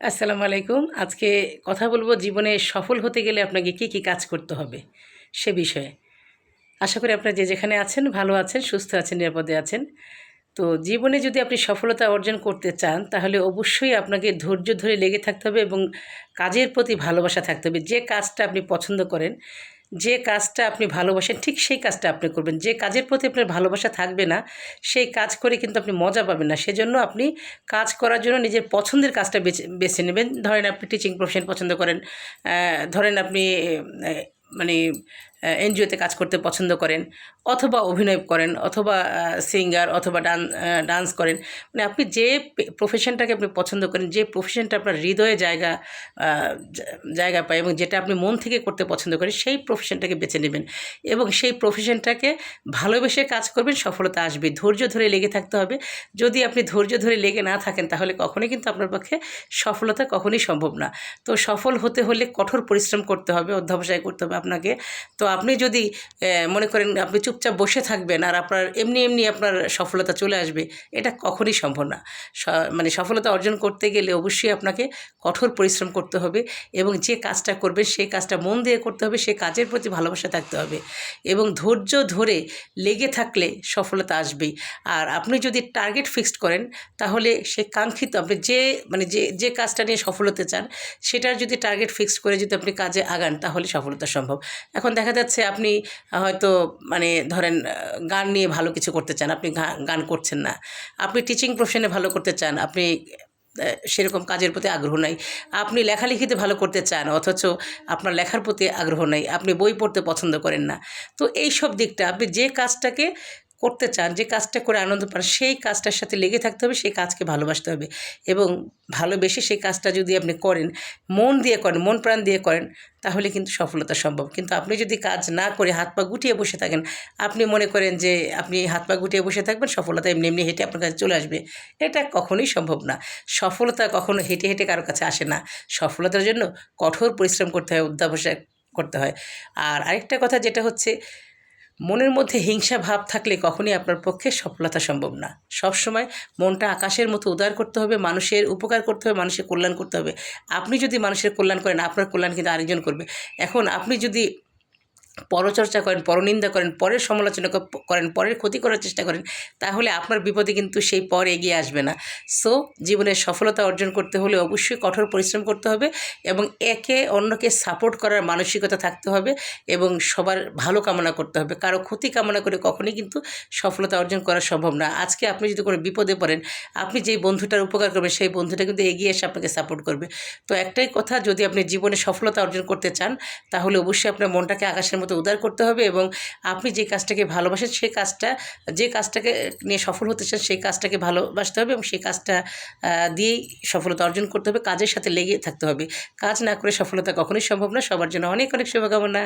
আসসালামু আলাইকুম। আজকে কথা বলব জীবনে সফল হতে গেলে আপনাকে কি কি কাজ করতে হবে সে বিষয়ে। আশা করি আপনারা যে যেখানে আছেন, ভালো আছেন, সুস্থ আছেন, নিরাপদে আছেন। তো জীবনে যদি আপনি সফলতা অর্জন করতে চান, তাহলে অবশ্যই আপনাকে ধৈর্য ধরে লেগে থাকতে হবে এবং কাজের প্রতি ভালোবাসা থাকতে হবে। যে কাজটা আপনি পছন্দ করেন যে কাজটা আপনি ভালোবাসেন, ঠিক সেই কাজটা আপনি করবেন। যে কাজের প্রতি আপনার ভালোবাসা থাকবে না, সেই কাজ করে কিন্তু আপনি মজা পাবেন না। সেজন্য আপনি কাজ করার জন্য নিজের পছন্দের কাজটা বেছে বেছে নেবেন। ধরেন আপনি টিচিং প্রফেশন পছন্দ করেন ধরেন আপনি মানে এনজিওতে কাজ করতে পছন্দ করেন, অথবা অভিনয় করেন, অথবা সিঙ্গার অথবা ডান ডান্স করেন। মানে আপনি যে প্রফেশনটাকে আপনি পছন্দ করেন, যে প্রফেশনটা আপনার হৃদয়ে জায়গা জায়গা পায় এবং যেটা আপনি মন থেকে করতে পছন্দ করেন, সেই প্রফেশনটাকে বেছে নেবেন এবং সেই প্রফেশনটাকে ভালোবেসে কাজ করবেন, সফলতা আসবে। ধৈর্য ধরে লেগে থাকতে হবে। যদি আপনি ধৈর্য ধরে লেগে না থাকেন, তাহলে কখনোই কিন্তু আপনার পক্ষে সফলতা কখনোই সম্ভব না। তো সফল হতে হলে কঠোর পরিশ্রম করতে হবে, অধ্যবসায় করতে হবে আপনাকে। তো আপনি যদি মনে করেন আপনি চুপচাপ বসে থাকবেন আর আপনার এমনি এমনি আপনার সফলতা চলে আসবে, এটা কখনই সম্ভব না। মানে সফলতা অর্জন করতে গেলে অবশ্যই আপনাকে কঠোর পরিশ্রম করতে হবে এবং যে কাজটা করবেন সেই কাজটা মন দিয়ে করতে হবে সেই কাজের প্রতি ভালোবাসা থাকতে হবে এবং ধৈর্য ধরে লেগে থাকলে সফলতা আসবেই। আর আপনি যদি টার্গেট ফিক্সড করেন, তাহলে সে কাঙ্ক্ষিত আপনি যে মানে যে যে কাজটা নিয়ে সফল হতে চান, সেটার যদি টার্গেট ফিক্সড করে যদি আপনি কাজে আগান, তাহলে সফলতা সম্ভব। এখন দেখা যাচ্ছে, আপনি হয়তো মানে ধরেন গান নিয়ে ভালো কিছু করতে চান, আপনি গান করছেন না। আপনি টিচিং প্রফেশনে ভালো করতে চান, আপনি সেরকম কাজের প্রতি আগ্রহ নাই। আপনি লেখালেখিতে ভালো করতে চান, অথচ আপনার লেখার প্রতি আগ্রহ নাই, আপনি বই পড়তে পছন্দ করেন না। তো এই সব দিকটা, আপনি যে কাজটাকে করতে চান, যে কাজটা করে আনন্দ পান, সেই কাজটার সাথে লেগে থাকতে হবে, সেই কাজকে ভালোবাসতে হবে। এবং ভালোবেসে সেই কাজটা যদি আপনি করেন, মন দিয়ে করেন, মন প্রাণ দিয়ে করেন, তাহলে কিন্তু সফলতা সম্ভব। কিন্তু আপনি যদি কাজ না করে হাত পা গুটিয়ে বসে থাকেন, আপনি মনে করেন যে আপনি হাত পা গুটিয়ে বসে থাকবেন, সফলতা এমনি এমনি হেঁটে আপনার কাছে চলে আসবে। এটা কখনোই সম্ভব না। সফলতা কখনো হেঁটে হেঁটে কারও কাছে আসে না। সফলতার জন্য কঠোর পরিশ্রম করতে হয়, অধ্যাবসায় করতে হয়। আর আরেকটা কথা যেটা হচ্ছে মনের মধ্যে হিংসা ভাব থাকলে কখনই আপনার পক্ষে সফলতা সম্ভব না। সবসময় মনটা আকাশের মতো উদার করতে হবে, মানুষের উপকার করতে হবে, মানুষের কল্যাণ করতে হবে। আপনি যদি মানুষের কল্যাণ করেন, আপনার কল্যাণ কিন্তু আরেকজন করবে। এখন আপনি যদি পরচর্চা করেন, পরনিন্দা করেন, পরের সমালোচনা করেন, পরের ক্ষতি করার চেষ্টা করেন, তাহলে আপনার বিপদে কিন্তু সেই পর এগিয়ে আসবে না। সো জীবনের সফলতা অর্জন করতে হলে অবশ্যই কঠোর পরিশ্রম করতে হবে এবং একে অন্যকে সাপোর্ট করার মানসিকতা থাকতে হবে এবং সবার ভালো কামনা করতে হবে। কারও ক্ষতি কামনা করে কখনোই কিন্তু সফলতা অর্জন করা সম্ভব না। আজকে আপনি যদি কোনো বিপদে পড়েন, আপনি যেই বন্ধুটার উপকার করবেন, সেই বন্ধুটা কিন্তু এগিয়ে এসে আপনাকে সাপোর্ট করবে। তো একটাই কথা, যদি আপনি জীবনে সফলতা অর্জন করতে চান, তাহলে অবশ্যই আপনার মনটাকে আকাশের মতো উদার করতে হবে এবং আপনি যে কাজটাকে ভালোবাসেন সেই কাজটা, যে কাজটাকে নিয়ে সফল হতে চান সেই কাজটাকে ভালোবাসতে হবে এবং সেই কাজটা দিয়েই সফলতা অর্জন করতে হবে। কাজের সাথে লেগে থাকতে হবে। কাজ না করে সফলতা কখনোই সম্ভব না। সবার জন্য অনেক অনেক শুভকামনা।